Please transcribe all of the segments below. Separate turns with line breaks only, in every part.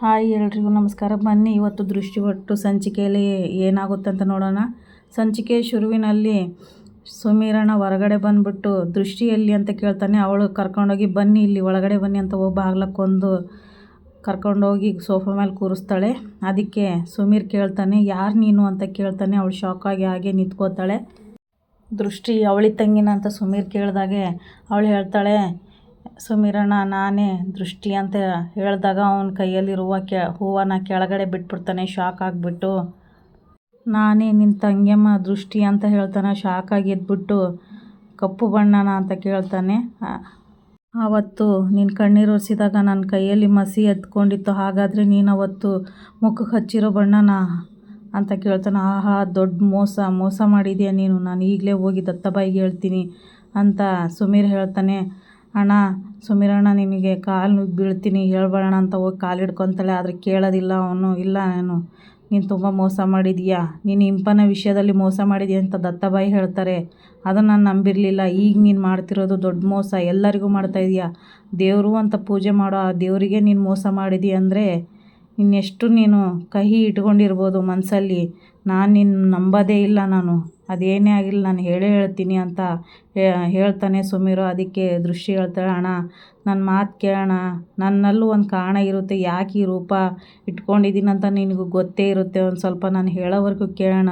Hi ಎಲ್ರಿಗೂ ನಮಸ್ಕಾರ. ಬನ್ನಿ ಇವತ್ತು ದೃಷ್ಟಿ ಒಟ್ಟು ಸಂಚಿಕೆಯಲ್ಲಿ ಏನಾಗುತ್ತೆ ಅಂತ ನೋಡೋಣ. ಸಂಚಿಕೆ ಶುರುವಿನಲ್ಲಿ ಸುಮೀರಣ್ಣ ಹೊರಗಡೆ ಬಂದುಬಿಟ್ಟು ದೃಷ್ಟಿಯಲ್ಲಿ ಅಂತ ಕೇಳ್ತಾನೆ. ಅವಳು ಕರ್ಕೊಂಡೋಗಿ ಬನ್ನಿ, ಇಲ್ಲಿ ಒಳಗಡೆ ಬನ್ನಿ ಅಂತ ಒಬ್ಬ ಆಗ್ಲಕ್ಕೊಂದು ಕರ್ಕೊಂಡೋಗಿ ಸೋಫಾ ಮೇಲೆ ಕೂರಿಸ್ತಾಳೆ. ಅದಕ್ಕೆ ಸುಮೀರ್ ಕೇಳ್ತಾನೆ, ಯಾರು ನೀನು ಅಂತ ಕೇಳ್ತಾನೆ. ಅವಳು ಶಾಕಾಗಿ ಹಾಗೆ ನಿಂತ್ಕೋತಾಳೆ. ದೃಷ್ಟಿ ಅವಳಿ ತಂಗಿನ ಅಂತ ಸುಮೀರ್ ಕೇಳಿದಾಗೆ ಅವಳು ಹೇಳ್ತಾಳೆ ಸುಮೀರಣ್ಣ, ನಾನೇ ದೃಷ್ಟಿ ಅಂತ ಹೇಳಿದಾಗ ಅವನ ಕೈಯಲ್ಲಿರುವ ಕೆ ಹೂವನ್ನು ಕೆಳಗಡೆ ಬಿಟ್ಬಿಡ್ತಾನೆ, ಶಾಕ್ ಆಗಿಬಿಟ್ಟು. ನಾನೇ ನಿನ್ನ ತಂಗಿಯಮ್ಮ ದೃಷ್ಟಿ ಅಂತ ಹೇಳ್ತಾನೆ, ಶಾಕ್ ಆಗಿ ಎದ್ಬಿಟ್ಟು ಕಪ್ಪು ಬಣ್ಣನ ಅಂತ ಕೇಳ್ತಾನೆ. ಆವತ್ತು ನಿನ್ನ ಕಣ್ಣೀರು ಒರೆಸಿದಾಗ ನನ್ನ ಕೈಯಲ್ಲಿ ಮಸಿ ಎತ್ಕೊಂಡಿತ್ತು ಹಾಗಾದರೆ ನೀನು ಅವತ್ತು ಮುಖಕ್ಕೆ ಹಚ್ಚಿರೋ ಬಣ್ಣನ ಅಂತ ಕೇಳ್ತಾನೆ. ಆಹಾ, ದೊಡ್ಡ ಮೋಸ ಮೋಸ ಮಾಡಿದೆಯಾ ನೀನು? ನಾನು ಈಗಲೇ ಹೋಗಿ ದತ್ತಬಾಯಿಗೆ ಹೇಳ್ತೀನಿ ಅಂತ ಸುಮೀರ್ ಹೇಳ್ತಾನೆ. ಅಣ್ಣ, ಸುಮೀರಣ್ಣ, ನಿನಗೆ ಕಾಲು ನುಗ್ಗಿ ಬೀಳ್ತೀನಿ ಹೇಳ್ಬೇಡಣ ಅಂತ ಹೋಗಿ ಕಾಲು ಹಿಡ್ಕೊತಾಳೆ. ಆದರೆ ಕೇಳೋದಿಲ್ಲ ಅವನು. ಇಲ್ಲ ನಾನು. ನೀನು ತುಂಬ ಮೋಸ ಮಾಡಿದೀಯಾ? ನೀನು ಇಂಪನ ವಿಷಯದಲ್ಲಿ ಮೋಸ ಮಾಡಿದೀಯ ಅಂತ ದತ್ತಬಾಯಿ ಹೇಳ್ತಾರೆ. ಅದನ್ನು ನಾನು ನಂಬಿರಲಿಲ್ಲ. ಈಗ ನೀನು ಮಾಡ್ತಿರೋದು ದೊಡ್ಡ ಮೋಸ. ಎಲ್ಲರಿಗೂ ಮಾಡ್ತಾಯಿದೀಯ ದೇವರು ಅಂತ ಪೂಜೆ ಮಾಡೋ ಆ ದೇವರಿಗೆ ನೀನು ಮೋಸ ಮಾಡಿದೀಯ ಅಂದರೆ ಇನ್ನೆಷ್ಟು ನೀನು ಕಹಿ ಇಟ್ಕೊಂಡಿರ್ಬೋದು ಮನಸ್ಸಲ್ಲಿ ನಾನು ನಿನ್ನ ನಂಬೋದೇ ಇಲ್ಲ ನಾನು. ಅದೇನೇ ಆಗಿಲ್ಲ, ನಾನು ಹೇಳೇ ಹೇಳ್ತೀನಿ ಅಂತ ಹೇಳ್ತಾನೆ ಸುಮೀರು. ಅದಕ್ಕೆ ದೃಷ್ಟಿ ಹೇಳ್ತಾಳೆ, ಅಣ್ಣ ನನ್ನ ಮಾತು ಕೇಳೋಣ ನನ್ನಲ್ಲೂ ಒಂದು ಕಾರಣ ಇರುತ್ತೆ. ಯಾಕೆ ಈ ರೂಪ ಇಟ್ಕೊಂಡಿದ್ದೀನಿ ಅಂತ ನಿನಗೂ ಗೊತ್ತೇ ಇರುತ್ತೆ. ಒಂದು ಸ್ವಲ್ಪ ನಾನು ಹೇಳೋವರೆಗೂ ಕೇಳೋಣ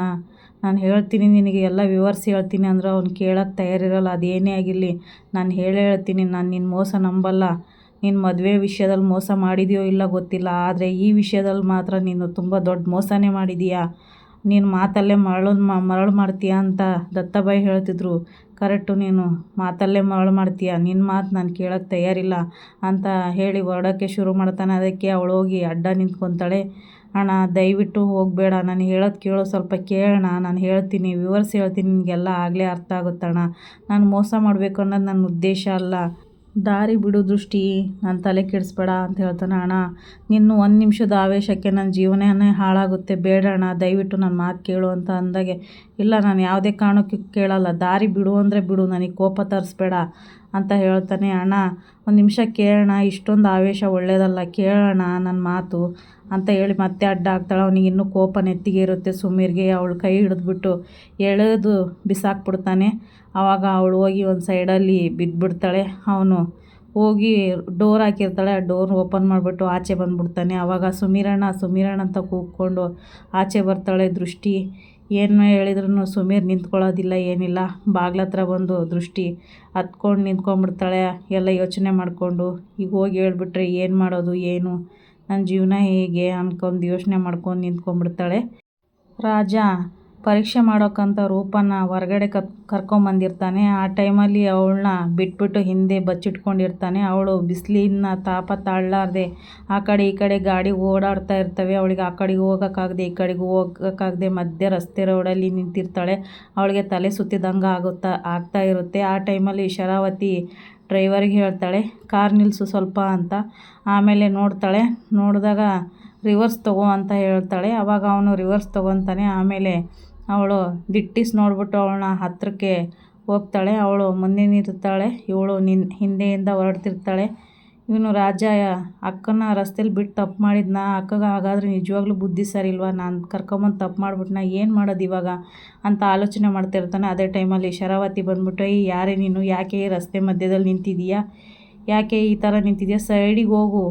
ನಾನು ಹೇಳ್ತೀನಿ, ನಿನಗೆ ಎಲ್ಲ ವಿವರಿಸಿ ಹೇಳ್ತೀನಿ. ಅಂದ್ರೆ, ಅವ್ನು ಕೇಳೋಕ್ಕೆ ತಯಾರಿರಲ್ಲ. ಅದೇನೇ ಆಗಿರಲಿ, ನಾನು ಹೇಳೇ ಹೇಳ್ತೀನಿ. ನಾನು ನಿನ್ನ ಮೋಸ ನಂಬಲ್ಲ. ನೀನು ಮದುವೆ ವಿಷಯದಲ್ಲಿ ಮೋಸ ಮಾಡಿದೆಯೋ ಇಲ್ಲ ಗೊತ್ತಿಲ್ಲ, ಆದರೆ ಈ ವಿಷಯದಲ್ಲಿ ಮಾತ್ರ ನೀನು ತುಂಬ ದೊಡ್ಡ ಮೋಸನೇ ಮಾಡಿದೀಯಾ? ನೀನು ಮಾತಲ್ಲೇ ಮರಳು ಮರಳು ಮಾಡ್ತೀಯ ಅಂತ ದತ್ತಾಬಾಯಿ ಹೇಳ್ತಿದ್ರು. ಕರೆಕ್ಟು, ನೀನು ಮಾತಲ್ಲೇ ಮರಳು ಮಾಡ್ತೀಯ? ನಿನ್ನ ಮಾತು ನಾನು ಕೇಳೋಕ್ಕೆ ತಯಾರಿಲ್ಲ ಅಂತ ಹೇಳಿ ಹೊರಡೋಕ್ಕೆ ಶುರು ಮಾಡ್ತಾನೆ. ಅದಕ್ಕೆ ಅವಳು ಹೋಗಿ ಅಡ್ಡ ನಿಂತ್ಕೊತಾಳೆ. ಅಣ್ಣ, ದಯವಿಟ್ಟು ಹೋಗಬೇಡ. ನಾನು ಹೇಳೋದು ಕೇಳೋ ಸ್ವಲ್ಪ ಕೇಳೋಣ ನಾನು ಹೇಳ್ತೀನಿ, ವಿವರಿಸಿ ಹೇಳ್ತೀನಿ. ನಿನಗೆಲ್ಲ ಆಗಲೇ ಅರ್ಥ ಆಗುತ್ತಣ್ಣ. ನಾನು ಮೋಸ ಮಾಡಬೇಕು ಅನ್ನೋದು ನನ್ನ ಉದ್ದೇಶ ಅಲ್ಲ. ದಾರಿ ಬಿಡು ದೃಷ್ಟಿ ನನ್ನ ತಲೆ ಕೆಡಿಸ್ಬೇಡ ಅಂತ ಹೇಳ್ತಾನೆ, ಅಣ್ಣ, ನಿನ್ನ ಒಂದು ನಿಮಿಷದ ಆವೇಶಕ್ಕೆ ನನ್ನ ಜೀವನನೇ ಹಾಳಾಗುತ್ತೆ, ಬೇಡ ಅಣ್ಣ, ದಯವಿಟ್ಟು ನನ್ನ ಮಾತು ಕೇಳು ಅಂತ ಅಂದಾಗೆ. ಇಲ್ಲ, ನಾನು ಯಾವುದೇ ಕಾರಣಕ್ಕೂ ಕೇಳಲ್ಲ, ದಾರಿ ಬಿಡು ಅಂದರೆ ಬಿಡು, ನನಗೆ ಕೋಪ ತರಿಸ್ಬೇಡ. ಅಂತ ಹೇಳ್ತಾನೆ, ಅಣ್ಣ, ಒಂದು ನಿಮಿಷ ಕೇಳೋಣ ಇಷ್ಟೊಂದು ಆವೇಶ ಒಳ್ಳೇದಲ್ಲ ಕೇಳೋಣ ನನ್ನ ಮಾತು ಅಂತ ಹೇಳಿ ಮತ್ತೆ ಅಡ್ಡ ಆಗ್ತಾಳೆ ಅವನಿಗೆ ಇನ್ನೂ ಕೋಪ ನೆತ್ತಿಗೆ ಇರುತ್ತೆ ಸುಮೀರ್ಗೆ. ಅವಳು ಕೈ ಹಿಡಿದ್ಬಿಟ್ಟು ಎಳೆದು ಬಿಸಾಕ್ಬಿಡ್ತಾನೆ. ಆವಾಗ ಅವಳು ಹೋಗಿ ಒಂದು ಸೈಡಲ್ಲಿ ಬಿದ್ದುಬಿಡ್ತಾಳೆ ಅವನು ಹೋಗಿ ಡೋರ್ ಹಾಕಿರ್ತಾಳೆ. ಆ ಡೋರ್ ಓಪನ್ ಮಾಡಿಬಿಟ್ಟು ಆಚೆ ಬಂದುಬಿಡ್ತಾನೆ. ಆವಾಗ ಸುಮೀರಣ್ಣ ಸುಮೀರಣ್ಣ ಅಂತ ಕೂಗ್ಕೊಂಡು ಆಚೆ ಬರ್ತಾಳೆ ದೃಷ್ಟಿ. ಏನು ಹೇಳಿದ್ರು ಸುಮೀರ್ ನಿಂತ್ಕೊಳ್ಳೋದಿಲ್ಲ, ಏನಿಲ್ಲ. ಬಾಗ್ಲತ್ರ ಬಂದು ದೃಷ್ಟಿ ಹತ್ಕೊಂಡು ನಿಂತ್ಕೊಂಡ್ಬಿಡ್ತಾಳೆ ಎಲ್ಲ ಯೋಚನೆ ಮಾಡಿಕೊಂಡು. ಈಗ ಹೋಗಿ ಹೇಳ್ಬಿಟ್ರೆ ಏನು ಮಾಡೋದು, ಏನು? ನನ್ನ ಜೀವನ ಹೇಗೆ? ಅಂದ್ಕೊಂಡು ಯೋಚನೆ ಮಾಡ್ಕೊಂಡು ನಿಂತ್ಕೊಂಡ್ಬಿಡ್ತಾಳೆ ರಾಜ ಪರೀಕ್ಷೆ ಮಾಡೋಕ್ಕಂತ ರೂಪನ ಹೊರಗಡೆ ಕತ್ ಕರ್ಕೊಂಬಂದಿರ್ತಾನೆ. ಆ ಟೈಮಲ್ಲಿ ಅವಳನ್ನ ಬಿಟ್ಬಿಟ್ಟು ಹಿಂದೆ ಬಚ್ಚಿಟ್ಕೊಂಡಿರ್ತಾನೆ. ಅವಳು ಬಿಸಿಲಿನ ತಾಪ ತಾಳಲಾರ್ದೆ ಆ ಕಡೆ ಈ ಕಡೆ ಗಾಡಿ ಓಡಾಡ್ತಾ ಇರ್ತವೆ. ಅವಳಿಗೆ ಆ ಕಡೆಗೆ ಹೋಗೋಕ್ಕಾಗದೆ, ಈ ಕಡೆಗೆ ಹೋಗೋಕ್ಕಾಗದೆ ಮಧ್ಯ ರಸ್ತೆ ರೋಡಲ್ಲಿ ನಿಂತಿರ್ತಾಳೆ. ಅವಳಿಗೆ ತಲೆ ಸುತ್ತಿದಂಗೆ ಆಗುತ್ತಾ, ಆಗ್ತಾ ಇರುತ್ತೆ. ಆ ಟೈಮಲ್ಲಿ ಶರಾವತಿ ಡ್ರೈವರ್ಗೆ ಹೇಳ್ತಾಳೆ, ಕಾರ್ ನಿಲ್ಲಿಸು ಸ್ವಲ್ಪ ಅಂತ. ಆಮೇಲೆ ನೋಡ್ತಾಳೆ, ನೋಡಿದಾಗ ರಿವರ್ಸ್ ತಗೋ ಅಂತ ಹೇಳ್ತಾಳೆ. ಅವಾಗ ಅವನು ರಿವರ್ಸ್ ತೊಗೊತಾನೆ. ಆಮೇಲೆ ಅವಳು ದಿಟ್ಟಿಸಿ ನೋಡ್ಬಿಟ್ಟು ಅವಳನ್ನ ಹತ್ತಿರಕ್ಕೆ ಹೋಗ್ತಾಳೆ. ಅವಳು ಮುಂದೆ ನಿಂತಿರ್ತಾಳೆ. ಇವಳು ನಿನ್ ಹಿಂದೆಯಿಂದ ಹೊರಡ್ತಿರ್ತಾಳೆ. ಇವನು ರಾಜ ಅಕ್ಕನ ರಸ್ತೆಲಿ ಬಿಟ್ಟು ತಪ್ಪು ಮಾಡಿದ್ನ? ಅಕ್ಕಗೆ ಹಾಗಾದರೆ ನಿಜವಾಗ್ಲೂ ಬುದ್ಧಿ ಸರಿ ಇಲ್ವಾ ನಾನು ಕರ್ಕೊಂಬಂದು ತಪ್ಪು ಮಾಡ್ಬಿಟ್ನಾ ಏನು ಮಾಡೋದು ಇವಾಗ? ಅಂತ ಆಲೋಚನೆ ಮಾಡ್ತಿರ್ತಾನೆ. ಅದೇ ಟೈಮಲ್ಲಿ ಶರಾವತಿ ಬಂದ್ಬಿಟ್ಟು ಈ ಯಾರೇ ನೀನು? ಯಾಕೆ ರಸ್ತೆ ಮಧ್ಯದಲ್ಲಿ ನಿಂತಿದೀಯಾ? ಯಾಕೆ ಈ ಥರ ನಿಂತಿದೆಯಾ? ಸೈಡಿಗೆ ಹೋಗು.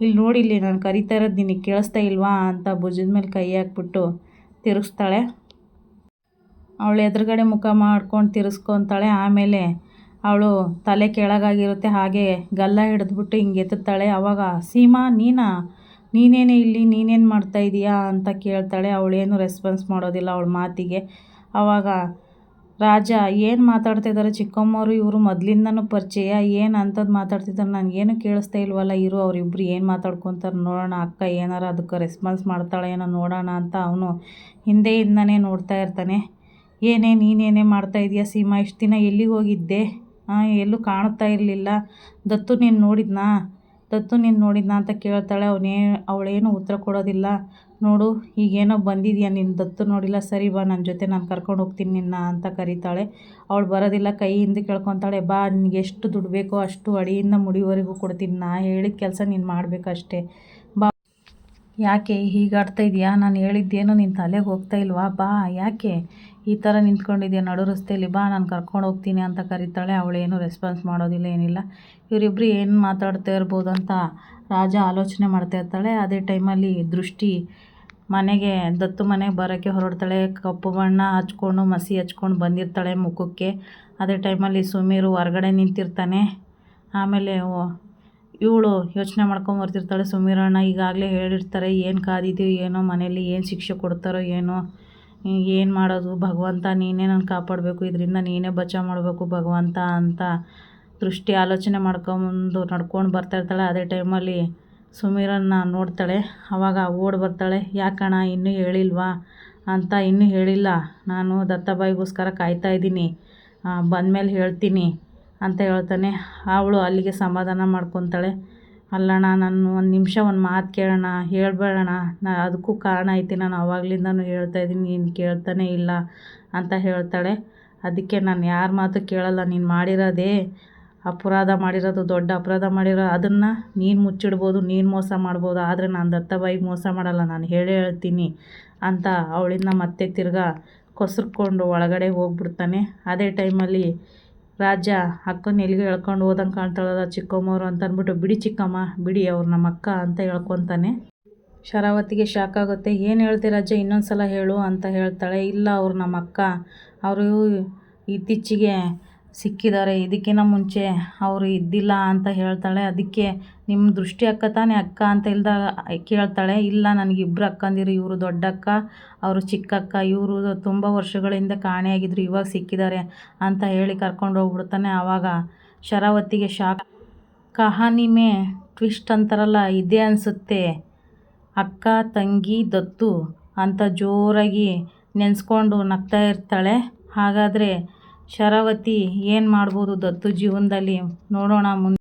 ಇಲ್ಲಿ ನೋಡಿ ಇಲ್ಲಿ ನಾನು ಕರಿತಾ ಇರೋದು ನಿನಗೆ ಕೇಳಿಸ್ತಾ ಇಲ್ವಾ? ಅಂತ ಭುಜದ ಮೇಲೆ ಕೈ ಹಾಕ್ಬಿಟ್ಟು ತಿರುಗಿಸ್ತಾಳೆ. ಅವಳು ಎದುರುಗಡೆ ಮುಖ ಮಾಡ್ಕೊಂಡು ತಿರ್ಸ್ಕೊತಾಳೆ. ಆಮೇಲೆ ಅವಳು ತಲೆ ಕೆಳಗಾಗಿರುತ್ತೆ. ಹಾಗೆ ಗಲ್ಲ ಹಿಡಿದ್ಬಿಟ್ಟು ಹಿಂಗೆ ಎತ್ತುತ್ತಾಳೆ. ಆವಾಗ ಸೀಮಾ, ನೀನಾ? ನೀನೇನೇ ಇಲ್ಲಿ? ನೀನೇನು ಮಾಡ್ತಾ ಇದೀಯಾ? ಅಂತ ಕೇಳ್ತಾಳೆ. ಅವಳೇನು ರೆಸ್ಪಾನ್ಸ್ ಮಾಡೋದಿಲ್ಲ ಅವಳ ಮಾತಿಗೆ. ಆವಾಗ ರಾಜ, ಏನು ಮಾತಾಡ್ತಾ ಇದ್ದಾರೆ ಚಿಕ್ಕಮ್ಮವರು ಇವರು ಮೊದಲಿಂದನೂ ಪರಿಚಯ. ಏನು ಅಂಥದ್ದು ಮಾತಾಡ್ತಿದ್ದಾರೆ ನನಗೇನು ಕೇಳಿಸ್ತಾ ಇಲ್ವಲ್ಲ? ಇರು ಅವರಿಬ್ಬರು ಏನು ಮಾತಾಡ್ಕೊತಾರೆ ನೋಡೋಣ. ಅಕ್ಕ ಏನಾರ ಅದಕ್ಕೆ ರೆಸ್ಪಾನ್ಸ್ ಮಾಡ್ತಾಳೆ ಏನೋ ನೋಡೋಣ ಅಂತ ಅವನು ಹಿಂದೆಯಿಂದನೇ ನೋಡ್ತಾ ಇರ್ತಾನೆ. ಏನೇ ನೀನೇನೇ ಮಾಡ್ತಾ ಇದೀಯಾ ಸೀಮಾ? ಇಷ್ಟು ದಿನ ಎಲ್ಲಿಗೆ ಹೋಗಿದ್ದೆ? ಎಲ್ಲೂ ಕಾಣ್ತಾ ಇರಲಿಲ್ಲ. ದತ್ತು ನೀನು ನೋಡಿದ್ನಾ? ದತ್ತು ನೀನು ನೋಡಿದ್ನಾ ಅಂತ ಕೇಳ್ತಾಳೆ. ಅವನೇ, ಅವಳೇನು ಉತ್ತರ ಕೊಡೋದಿಲ್ಲ. ನೋಡು, ಈಗೇನೋ ಬಂದಿದೆಯಾ ನಿನ್ನ ದತ್ತು ನೋಡಿಲ್ಲ, ಸರಿ ಬಾ ನನ್ನ ಜೊತೆ ನಾನು ಕರ್ಕೊಂಡು ಹೋಗ್ತೀನಿ ನಿನ್ನ ಅಂತ ಕರೀತಾಳೆ. ಅವಳು ಬರೋದಿಲ್ಲ, ಕೈ ಹಿಂದೆ ಕೇಳ್ಕೊತಾಳೆ. ಬಾ, ನಿನಗೆ ಎಷ್ಟು ದುಡ್ಡು ಬೇಕೋ ಅಷ್ಟು ಅಡಿಯಿಂದ ಮುಡಿವರೆಗೂ ಕೊಡ್ತೀನಿ. ನಾ ಹೇಳಿದ ಕೆಲಸ ನೀನು ಮಾಡಬೇಕಷ್ಟೇ. ಬಾ. ಯಾಕೆ, ಹೀಗಾಡ್ತಾ ಇದೆಯಾ? ನಾನು ಹೇಳಿದ್ದೇನು ನಿನ್ನ ತಲೆಗೆ ಹೋಗ್ತಾ ಇಲ್ವಾ? ಬಾ, ಯಾಕೆ? ಈ ಥರ ನಿಂತ್ಕೊಂಡಿದ್ಯಾ? ನಡು ರಸ್ತೆಯಲ್ಲಿ ಬಾ, ನಾನು ಕರ್ಕೊಂಡು ಹೋಗ್ತೀನಿ ಅಂತ ಕರೀತಾಳೆ. ಅವಳೇನು ರೆಸ್ಪಾನ್ಸ್ ಮಾಡೋದಿಲ್ಲ, ಏನಿಲ್ಲ. ಇವರಿಬ್ಬರು ಏನು ಮಾತಾಡ್ತಾ ಇರ್ಬೋದು ಅಂತ ರಾಜ ಆಲೋಚನೆ ಮಾಡ್ತಾ ಇರ್ತಾಳೆ. ಅದೇ ಟೈಮಲ್ಲಿ ದೃಷ್ಟಿ ಮನೆಗೆ, ದತ್ತು ಮನೆಗೆ ಬರೋಕ್ಕೆ ಹೊರಡ್ತಾಳೆ. ಕಪ್ಪು ಬಣ್ಣ ಹಚ್ಕೊಂಡು, ಮಸಿ ಹಚ್ಕೊಂಡು ಬಂದಿರ್ತಾಳೆ ಮುಖಕ್ಕೆ. ಅದೇ ಟೈಮಲ್ಲಿ ಸುಮೀರು ಹೊರಗಡೆ ನಿಂತಿರ್ತಾನೆ. ಆಮೇಲೆ ಇವಳು ಯೋಚನೆ ಮಾಡ್ಕೊಂಡು ಬರ್ತಿರ್ತಾಳೆ. ಸುಮೀರಣ್ಣ ಈಗಾಗಲೇ ಹೇಳಿರ್ತಾರೆ, ಏನು ಕಾದಿದ್ದೀವಿ ಏನೋ ಮನೇಲಿ ಏನು ಶಿಕ್ಷೆ ಕೊಡ್ತಾರೋ ಏನೋ. ಏನು ಮಾಡೋದು? ಭಗವಂತ ನೀನೇ ನಾನು ಕಾಪಾಡಬೇಕು, ಇದರಿಂದ ನೀನೇ ಬಚಾವ್ ಮಾಡಬೇಕು ಭಗವಂತ ಅಂತ ದೃಷ್ಟಿ ಆಲೋಚನೆ ಮಾಡ್ಕೊಂಡು ನಡ್ಕೊಂಡು ಬರ್ತಾ ಇರ್ತಾಳೆ. ಅದೇ ಟೈಮಲ್ಲಿ ಸುಮೀರನ್ನ ನೋಡ್ತಾಳೆ. ಅವಾಗ ಓಡಿ ಬರ್ತಾಳೆ. ಯಾಕಣ ಇನ್ನೂ ಹೇಳಿಲ್ವಾ ಅಂತ ಇನ್ನೂ ಹೇಳಿಲ್ಲ. ನಾನು ದತ್ತಬಾಯಿಗೋಸ್ಕರ ಕಾಯ್ತಾ ಇದ್ದೀನಿ. ಬಂದಮೇಲೆ ಹೇಳ್ತೀನಿ ಅಂತ ಹೇಳ್ತಾನೆ. ಅವಳು ಅಲ್ಲಿಗೆ ಸಮಾಧಾನ ಮಾಡ್ಕೊತಾಳೆ. ಅಲ್ಲಣ್ಣ ನಾನು ಒಂದು ನಿಮಿಷ, ಒಂದು ಮಾತು ಕೇಳೋಣ ಹೇಳ್ಬೇಡಣ್ಣ. ನಾ ಅದಕ್ಕೂ ಕಾರಣ ಐತಿ, ನಾನು ಆವಾಗಲಿಂದನೂ ಹೇಳ್ತಾ ಇದ್ದೀನಿ, ನೀನು ಕೇಳ್ತಾನೆ ಇಲ್ಲ ಅಂತ ಹೇಳ್ತಾಳೆ. ಅದಕ್ಕೆ ನಾನು ಯಾರ ಮಾತು ಕೇಳಲ್ಲ, ನೀನು ಮಾಡಿರೋದೇ ಅಪರಾಧ ಮಾಡಿರೋದು, ದೊಡ್ಡ ಅಪರಾಧ ಮಾಡಿರೋ ಅದನ್ನು ನೀನು ಮುಚ್ಚಿಡ್ಬೋದು, ನೀನು ಮೋಸ ಮಾಡ್ಬೋದು, ಆದರೆ ನಾನು ದತ್ತಾಬಾಯಿಗೆ ಮೋಸ ಮಾಡಲ್ಲ, ನಾನು ಹೇಳೇ ಹೇಳ್ತೀನಿ ಅಂತ ಅವಳಿಂದ ಮತ್ತೆ ತಿರ್ಗಾ ಕೊಸರ್ಕೊಂಡು ಒಳಗಡೆ ಹೋಗ್ಬಿಡ್ತಾನೆ. ಅದೇ ಟೈಮಲ್ಲಿ ರಾಜ, ಅಕ್ಕನ ಎಲ್ಲಿಗೆ ಎಳ್ಕೊಂಡು ಹೋದಂಗೆ ಕಾಣ್ತಾಳಲ್ಲ ಚಿಕ್ಕಮ್ಮವರು ಅಂತ ಅಂದ್ಬಿಟ್ಟು ಬಿಡಿ ಚಿಕ್ಕಮ್ಮ, ಬಿಡಿ ಅವ್ರು ನಮ್ಮ ಅಕ್ಕ ಅಂತ ಹೇಳ್ಕೊತಾನೆ ಶರಾವತಿಗೆ ಶಾಕ್ ಆಗುತ್ತೆ. ಏನು ಹೇಳ್ತೀರ ರಾಜ ಇನ್ನೊಂದು ಸಲ ಹೇಳು ಅಂತ ಹೇಳ್ತಾಳೆ. ಇಲ್ಲ ಅವ್ರು ನಮ್ಮ ಅಕ್ಕ, ಅವರು ಇತ್ತೀಚೆಗೆ ಸಿಕ್ಕಿದ್ದಾರೆ ಇದಕ್ಕಿಂತ ಮುಂಚೆ ಅವರು ಇದ್ದಿಲ್ಲ ಅಂತ ಹೇಳ್ತಾಳೆ. ಅದಕ್ಕೆ ನಿಮ್ಮ ದೃಷ್ಟಿ ಅಕ್ಕ ತಾನೇ ಅಕ್ಕ ಅಂತ ಇಲ್ದಾಗ ಕೇಳ್ತಾಳೆ. ಇಲ್ಲ, ನನಗೆ ಇಬ್ಬರು ಅಕ್ಕಂದಿರು, ಇವರು ದೊಡ್ಡಕ್ಕ ಅವರು ಚಿಕ್ಕಕ್ಕ ಇವರು ತುಂಬ ವರ್ಷಗಳಿಂದ ಕಾಣೆಯಾಗಿದ್ರು, ಇವಾಗ ಸಿಕ್ಕಿದ್ದಾರೆ ಅಂತ ಹೇಳಿ ಕರ್ಕೊಂಡು ಹೋಗ್ಬಿಡ್ತಾನೆ. ಆವಾಗ ಶರಾವತಿಗೆ ಶಾಕ್ ಕಹಾನಿಮೆ ಟ್ವಿಸ್ಟ್ ಅಂತಾರಲ್ಲ, ಇದೆ ಅನಿಸುತ್ತೆ. ಅಕ್ಕ, ತಂಗಿ, ದತ್ತು ಅಂತ ಜೋರಾಗಿ ನೆನೆಸ್ಕೊಂಡು ನಗ್ತಾ ಇರ್ತಾಳೆ. ಹಾಗಾದರೆ ಶರಾವತಿ ಏನು ಮಾಡ್ಬೋದು ದತ್ತು ಜೀವನದಲ್ಲಿ? ನೋಡೋಣ ಮುಂದೆ.